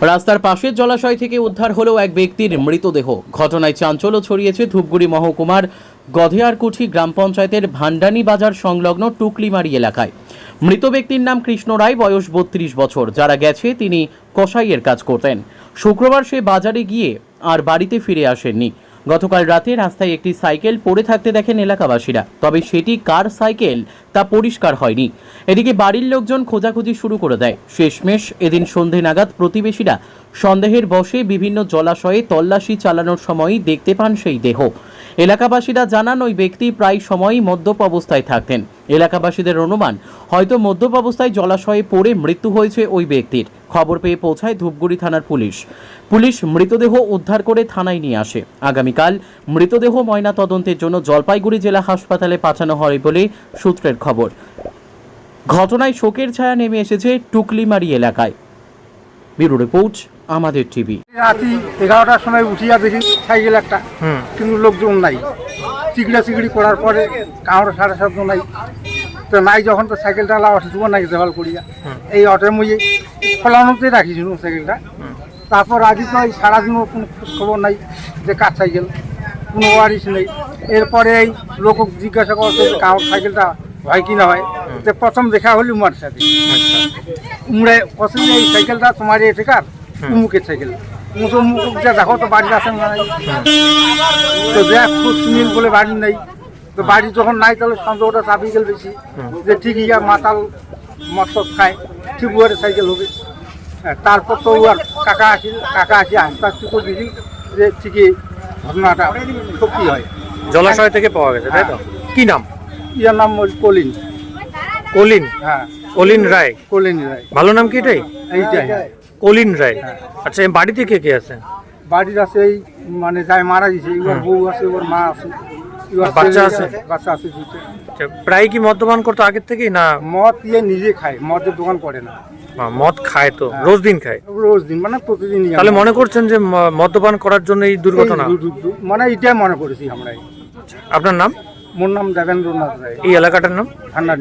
রাস্তার পাশের জলাশয় থেকে উদ্ধার হলো এক ব্যক্তির মৃতদেহ। ঘটনায় চাঞ্চল্য ছড়িয়েছে ধূপগুড়ি মহকুমার গধেয়ারকুঠি গ্রাম পঞ্চায়েতের ভান্ডানি বাজার সংলগ্ন টুকলিমারি এলাকায়। মৃত ব্যক্তির নাম কৃষ্ণ রায়, বয়স বত্রিশ বছর। যারা গেছে, তিনি কসাইয়ের কাজ করতেন। শুক্রবার সে বাজারে গিয়ে আর বাড়িতে ফিরে আসেননি। গতকাল রাতে রাস্তায় একটি সাইকেল পড়ে থাকতে দেখেন এলাকাবাসীরা। তবে সেটি কার সাইকেল তা পরিষ্কার হয়নি। এদিকে বাড়ির লোকজন খোঁজাখুঁজি শুরু করে দেয়। শেষমেশ এদিন সন্ধে নাগাদ প্রতিবেশীরা সন্দেহের বশে বিভিন্ন জলাশয়ে তল্লাশি চালানোর সময়ই দেখতে পান সেই দেহ। এলাকাবাসীরা জানান, ওই ব্যক্তি প্রায় সময়ই মদ্যপ অবস্থায় থাকতেন। এলাকাবাসীদের অনুমান, হয়তো মদ্যপ অবস্থায় জলাশয়ে পড়ে মৃত্যু হয়েছে ওই ব্যক্তির। খবর পেয়ে পৌঁছায় ধূপগুড়ি থানার পুলিশ। পুলিশ মৃতদেহ উদ্ধার করে থানায় নিয়ে আসে। আগামীকাল মৃতদেহ ময়না তদন্তের জন্য জলপাইগুড়ি জেলা হাসপাতালে পাঠানো হয় বলে সূত্রের খবর। ঘটনায় শোকের ছায়া নেমে এসেছে টুকলিমারি এলাকায়। ব্যুরো রিপোর্ট আমাদের টিভি। রাতি এগারোটার সময় উঠিয়া দেখি সাইকেল একটা। কিন্তু লোকজন নাই। চিকড়া চিকড়ি করার পরে কামড় সাড়ে শব্দ নাই। তো নাই যখন তো সাইকেলটা লাগাতে শুভ নাই দেওয়াল করিয়া। এই অটোর মুই ফলানোতে রাখিছিল সাইকেলটা। তারপর আজই তো এই সারাদিনও কোনো খবর নাই যে কার সাইকেল। কোনো ওয়ারিস নেই। এরপরে এই লোক জিজ্ঞাসা করছে কামড় সাইকেলটা হয় কি না হয়? তো প্রথম দেখা হলি উমার সাথে। উমরে কষে এই সাইকেলটা তোমার এটাকার উমুকের সাইকেল। মুসো মুখ যা দেখো তো বাড়ি আসেন না তো দেখ খুব সুনীল বলে বাড়ি নেই। তো বাড়ি যখন নাই তাহলে সন্দেহটা চাপি গেল বেশি। যে ঠিক ইয়া মাতাল মত খায় ঠিক উয়ারে সাইকেল হবে। হ্যাঁ, তারপর তো উয়ার কাকা আসিল কাকা আসি আস্তে আস্তে করে দিদি যে ঠিকই ঘটনাটা সত্যি হয়। জলাশয় থেকে পাওয়া গেছে তাই তো? কি নাম? ইয়ার নাম কলিন। কলিন? হ্যাঁ। কলিন রায়? কলিন রায়। ভালো নাম কি এটাই? এইটাই। কলিন রায়। আচ্ছা এই বাড়িতে কে কে আছে? বাড়ির আছে এই মানে যাই মারা গেছে এবার বউ আছে ওর মা আছে এবার বাচ্চা আছে? বাচ্চা আছে আচ্ছা, প্রায় কি মদ্যপান করতো আগের থেকেই না? মদ ইয়ে নিজে খায় মদের দোকান করে না। মদ খায় তো রোজ দিন খায়? রোজ দিন মানে প্রতিদিন তাহলে মনে করছেন যে মদ্যপান করার জন্য এই দুর্ঘটনা? মানে এটাই মনে করেছি আমরা। আপনার নাম? মোর নাম দেবেন্দ্রনাথ রায় এই এলাকাটার নাম ঠান্ডা